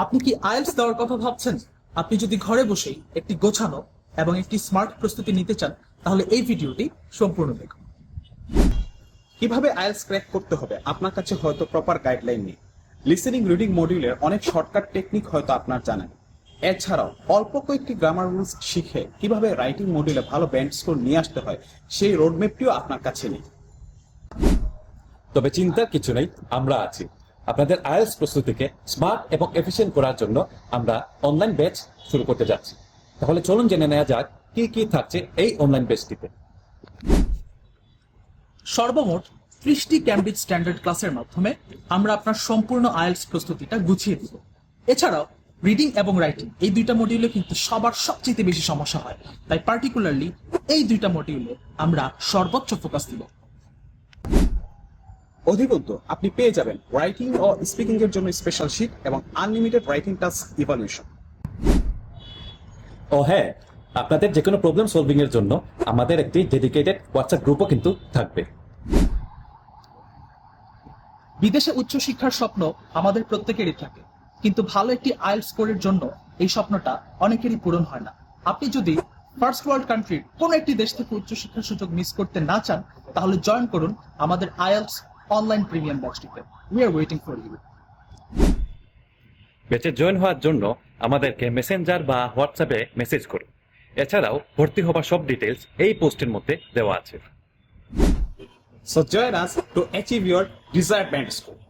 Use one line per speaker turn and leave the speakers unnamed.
আপনি কি আইএলস দেওয়ার কথা ভাবছেন? আপনি যদি ঘরে বসেই একটি গোছানো এবং একটি স্মার্ট প্রস্তুতি নিতে চান, তাহলে এই ভিডিওটি সম্পূর্ণ দেখুন।
কীভাবে আইএলস ক্র্যাক করতে হবে? আপনার কাছে হয়তো প্রপার গাইডলাইন নেই। লিসেনিং রিডিং মডিউলের অনেক শর্টকাট টেকনিক হয়তো আপনার জানা নেই এছাড়াও, অল্প কয়েকটি গ্রামার রুলস শিখে কীভাবে রাইটিং মডিউলে ভালো ব্যান্ড স্কোর নিয়ে আসতে হয়, সেই রোডম্যাপটিও আপনার কাছে নেই।
তবে চিন্তার কিছু নেই, আমরা আছি। আপনাদের আইএলস প্রস্তুতিকে স্মার্ট এবং এফিসিয়েন্ট করার জন্য আমরা অনলাইন ব্যাচ শুরু করতে যাচ্ছি। তাহলে চলুন জেনে নেওয়া যাক কি কি থাকছে এই অনলাইন ব্যাচটিতে।
সর্বমোট ত্রিশটি ক্যামব্রিজ স্ট্যান্ডার্ড ক্লাসের মাধ্যমে আমরা আপনার সম্পূর্ণ আইএলস প্রস্তুতিটা গুছিয়ে দিব। এছাড়াও রিডিং এবং রাইটিং এই দুইটা মডিউলে কিন্তু সবার সবচেয়ে বেশি সমস্যা হয়। তাই পার্টিকুলারলি এই দুইটা মডিউলে আমরা সর্বোচ্চ ফোকাস দিব।
অধিকন্তু আপনি পেয়ে যাবেন রাইটিং ও স্পিকিং এর জন্য স্পেশাল শিট এবং আনলিমিটেড রাইটিং টাস্ক ইভালুয়েশন
ও হ্যাঁ আপনাদের যে কোনো প্রবলেম সলভিং এর জন্য আমাদের একটি ডেডিকেটেড হোয়াটসঅ্যাপ গ্রুপও কিন্তু থাকবে।
বিদেশে উচ্চশিক্ষার স্বপ্ন আমাদের প্রত্যেকেরই থাকে কিন্তু ভালো একটি আইএলস স্কোরের জন্য এই স্বপ্নটা অনেকেরই পূরণ হয় না। আপনি যদি ফার্স্ট ওয়ার্ল্ড কান্ট্রির কোনো একটি দেশ থেকে উচ্চশিক্ষার সুযোগ মিস করতে না চান তাহলে জয়েন করুন আমাদের IELTS online premium ব্যাচটিতে we are waiting for you
ব্যাচে জয়েন হওয়ার জন্য আমাদেরকে মেসেঞ্জার বা হোয়াটসঅ্যাপে মেসেজ করুন। এছাড়াও ভর্তি হবার সব ডিটেলস এই পোস্টের মধ্যে দেওয়া আছে।
So join us to achieve your desired band score.